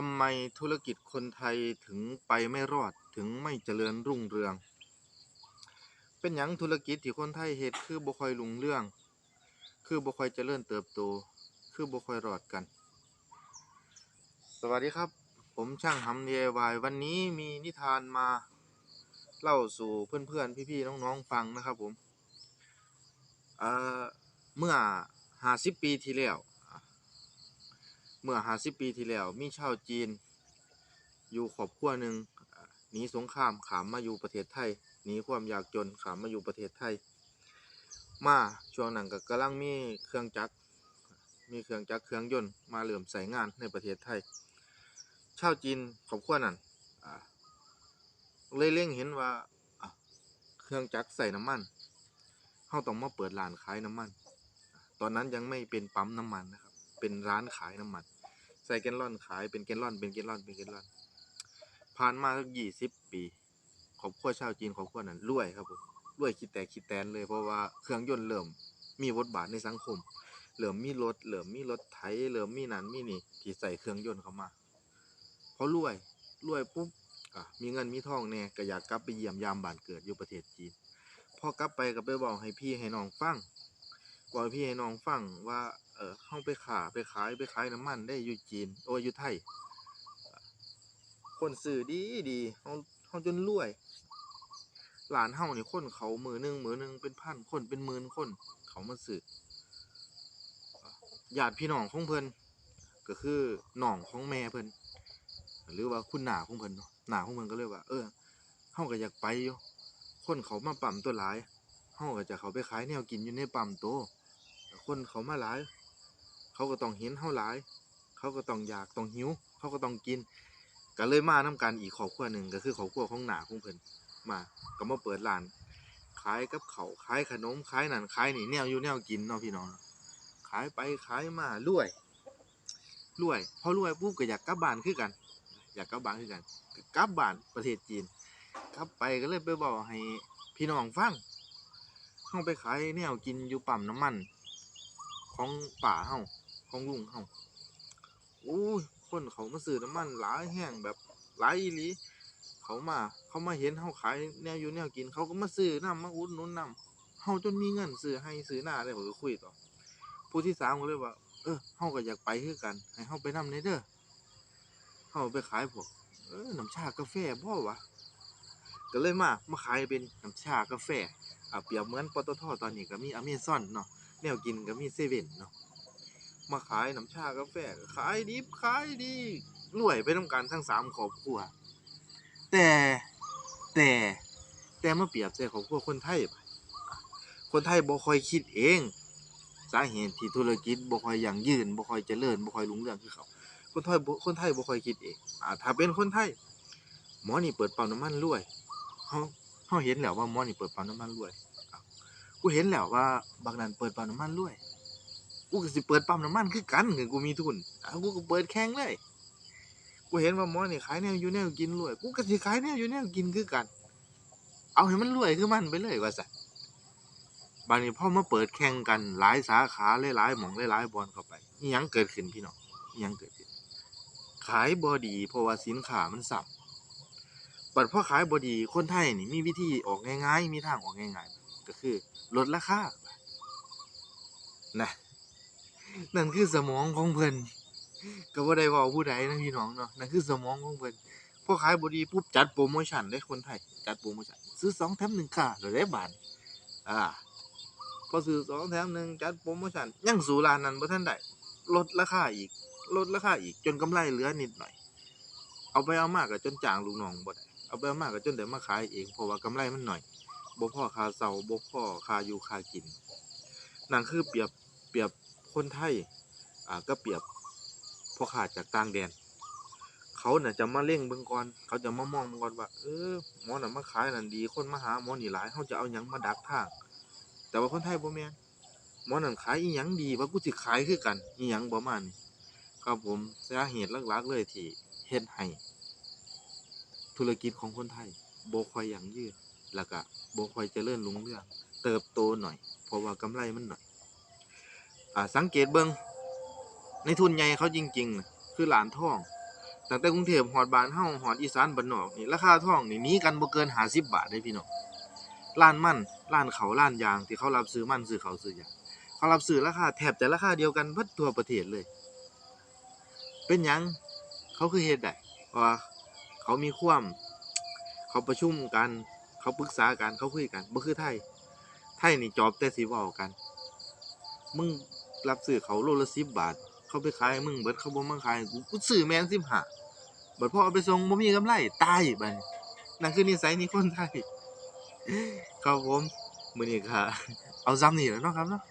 ทำไมธุรกิจคนไทยถึงไปไม่รอดถึงไม่เจริญรุ่งเรือง เป็นหยังธุรกิจที่คนไทยเฮ็ดคือบ่ค่อยรุ่งเรือง คือบ่ค่อยเจริญเติบโต คือบ่ค่อยรอดกัน สวัสดีครับ ผมช่างหำ DIY วันนี้มีนิทานมาเล่าสู่เพื่อนๆ พี่ๆ น้องๆ ฟังนะครับผม เอ่อ เมื่อ 50 ปีที่แล้ว เมื่อ50ปีที่แล้วมีชาวจีน อยู่ครอบครัวหนึ่งหนีสงครามขามมาอยู่ประเทศไทยหนีความยากจนขามมาอยู่ประเทศไทย มาช่วงนั้นก็กำลังมีเครื่องจักรมีเครื่องจักรเครื่องยนต์มาเริ่อมใช้งานในประเทศไทย ชาวจีนครอบครัวนั้นเลยเล็งเห็นว่าเครื่องจักรใส่น้ำมันเฮาต้องมาเปิดร้านขายน้ำมัน ตอนนั้นยังไม่เป็นปั๊มน้ำมันนะครับ เป็นร้านขายน้ำมัน ใส่แกลลอนขายเป็นแกลลอน เป็นแกลลอนเป็นแกลลอน ผ่านมาสักยี่สิบปีครอบครัวชาวจีนครอบครัวนั้นรวยครับผมรวยคิดแตกคิดแตนเลยเพราะว่าเครื่องยนต์เริ่มมีบทบาทในสังคมเริ่มมีรถเริ่มมีรถไถเริ่มมีนั่นมีนี่ที่ใส่เครื่องยนต์เข้ามาเพอรวยรวยปุ๊บอะมีเงินมีทองแหน่ยก็อยากกลับไปเยี่ยมยามบ้านเกิดอยู่ประเทศจีนพอกลับไปก็ไปบอกให้พี่ให้น้องฟัง กให้พี่ให้น้องฟังว่าเออเฮาไปขาไปขายไปขายน้ำมันได้อยู่จีนโอ้ยอยู่ไทย คนซื้อดีดีเฮาเฮาจนรวยหลานเฮานี่คนเขามือหนึ่งมือหนึ่งเป็นพันคนเป็นหมื่นคน เขามาซื้อญาติพี่น้องของเพิ่นก็คือหน้องของแม่เพิ่นหรือว่าคุณหนาของเพิ่นเนาะหนาของเพิ่นก็เลยกว่า เออเฮาก็อยากไปอยู่คนเขามาปั๊มตัวหลายเฮาก็จะเขาไปขายแนวกินอยู่ในปั๊มโต คนเขามาหลาย เขาก็ต้องเห็นเฮาหลาย เขาก็ต้องอยากต้องหิว เขาก็ต้องกินก็เลยมานํกันอีกครอบครัวหนึ่งก็คือครอบครัวของหนาของเพิ่นมาก็มาเปิดร้านขายกับเขาขายขนมขายนั่นขายนี่แนวอยู่แนวกินเนาะพี่น้องขายไปขายมารวยรวยพอรวยปุ๊บก็อยากกลับบ้านคือกัน อยากกลับบ้านคือกันกลับบ้านประเทศจีนกลับไปก็เลยไปบอกให้พี่น้องฟังเฮาไปขายแนวกินอยู่ปั๊มน้ำมัน ของป่าเฮาของลุงเฮาโอ้คนเขามาซื้อน้ำมันหลายแห้งแบบหลายอีหลีเขามาเขามาเห็นเฮาขายแนวอยู่แนวกิน เขาก็มาซื้อน้ำมาอุดหนุนน้ำเฮาจนมีเงินซื้อให้ซื้อหน้าได้ผมก็คุยต่อผู้ที่สามก็เลยว่า เออเฮาก็อยากไปคือกัน ให้เฮาไปนำในเด้อเฮาไปขายพวกเออน้ำชากาแฟบ่วะก็เลยมามาขายเป็นน้ำชากาแฟอ่าเปรียบเหมือนปตทตอนนี้ก็มีอเมซอนเนาะ แนวกินก็มีเซเว่นเนาะมาขายน้ำชากาแฟขายดิบขายดีรวยไปนำกันทั้งสามครอบครัว แต่แต่แต่มาเปรียบใส่ของพวกคนไทยคนไทยบ่ค่อยคิดเอง สาเหตุที่ธุรกิจบ่ค่อยยั่งยืนบ่ค่อยเจริญบ่ค่อยรุ่งเรืองคือเขา คนไทยคนไทยบ่ค่อยคิดเองอ่าถ้าเป็นคนไทย หมอนี่เปิดปั๊มน้ำมันรวยเฮาเฮาเห็นแล้วว่าหมอนี่เปิดปั๊มน้ำมันรวย กูเห็นแล้วว่าบักนั้นเปิดปั๊มน้ำมันรวย กูก็สิเปิดปั๊มน้ำมันคือกันคือกูมีทุนอ้ากูก็เปิดแข่งเลย กูเห็นว่าหมอนี่ขายแนวอยู่แนวกินรวย กูก็สิขายแนวอยู่แนวกินคือกัน เอาให้มันรวยคือมันไปเลยว่าซั่นบัดนี้พอมาเปิดแข่งกันหลายสาขาหลายๆหม้องหลายๆบอนเข้าไปอิหยังเกิดขึ้นพี่น้องยังเกิดขึ้น ขายบ่ดีเพราะว่าสินค้ามันซ้ำบัดพ่อขายบ่ดีคนไทยนี่มีวิธีออกง่าย ๆ มีทางออกง่ายๆ ก็คือลดราคานะนั่นคือสมองของเพิ่นก็บ่ได้ว้าผู้ใดนะพี่น้องเนาะนั่นคือสมองของเพิ่นพอขายบดีปุ๊บจัดโปรโมชั่นเด้คนไทยจัดโปรโมชั่นซื้อ2แถม1ค่ะแล้วได้บาทอ่าพอซื้อ2แถม1จัดโปรโมชั่นยังสู่ร้านนั้นบ่ทันได้ลดราคาอีกลดราคาอีกจนกำไรเหลือนิดหน่อย เอาไปเอามาก็จนจ้างลูกน้องบ่ได้เอาไปเอามาก็จนได้มาขายเองเพราะว่ากำไรมันหน้อย บ่พอค่าเช่าบ่พอค่าอยู่ค่ากินนั่นคือเปรียบเปรียบคนไทยอ่าก็เปรียบพ่อค้าจากต่างแดน เขาน่ะจะมาเร่งเบิ่งก่อนเขาจะมามองเบิ่งก่อนว่าเออหมอน่ะมาขายนั่นดี คนมาหาหมอนี่หลายเขาจะเอาหยังมาดักทางแต่ว่าคนไทยบ่แม่นหมอนั่นขายอีหยังดีว่ากูสิขายคือกันอีหยังประมาณนี้ครับผมสาเหตุหลักๆเลยที่เฮ็ดให้ธุรกิจของคนไทยบ่ค่อยยั่งยืน แล้วก็บ่ค่อยเจริญรุ่งเรือง เติบโตหน่อย เพราะว่ากำไรมันหน้อยอ่าสังเกตเบิ่งในทุนใหญ่เขาจริงๆ คือหลานทองตั้งแต่กรุงเทพฮอดบานเฮาฮอดอีสานบ้านนอกนี่ราคาทองนี่หนีกันบ่เกิน50บาทเด้พี่น้องร้านมันร้านเขาวร้านยางที่เขารับซื้อมันซื้อเขาซื้อยางเขารับซื้อราคาแทบจะราคาเดียวกันเบิดทั่วประเทศเลย เป็นหยังเขาคือเฮ็ดได้เพราะว่าเขามีความเขาประชุมกัน เขาปรึกษากันเขาคุยกันบ่คือไทย ไทยนี่จอบแต่สิเว้ากัน มึงรับซื้อเขาโลละสิบบาท เขาไปขายมึงเบิดเขาบ่มาขายกูกูซื้อแม่นสิบัดพอเอาไปส่งบ่มีกำไรตายบัดนี้นั่นคือนิสัยนี่คนไทยครับผมมื้อนี้ก็เอาซ้ำนี่แหล้วเนาะครับเนาะ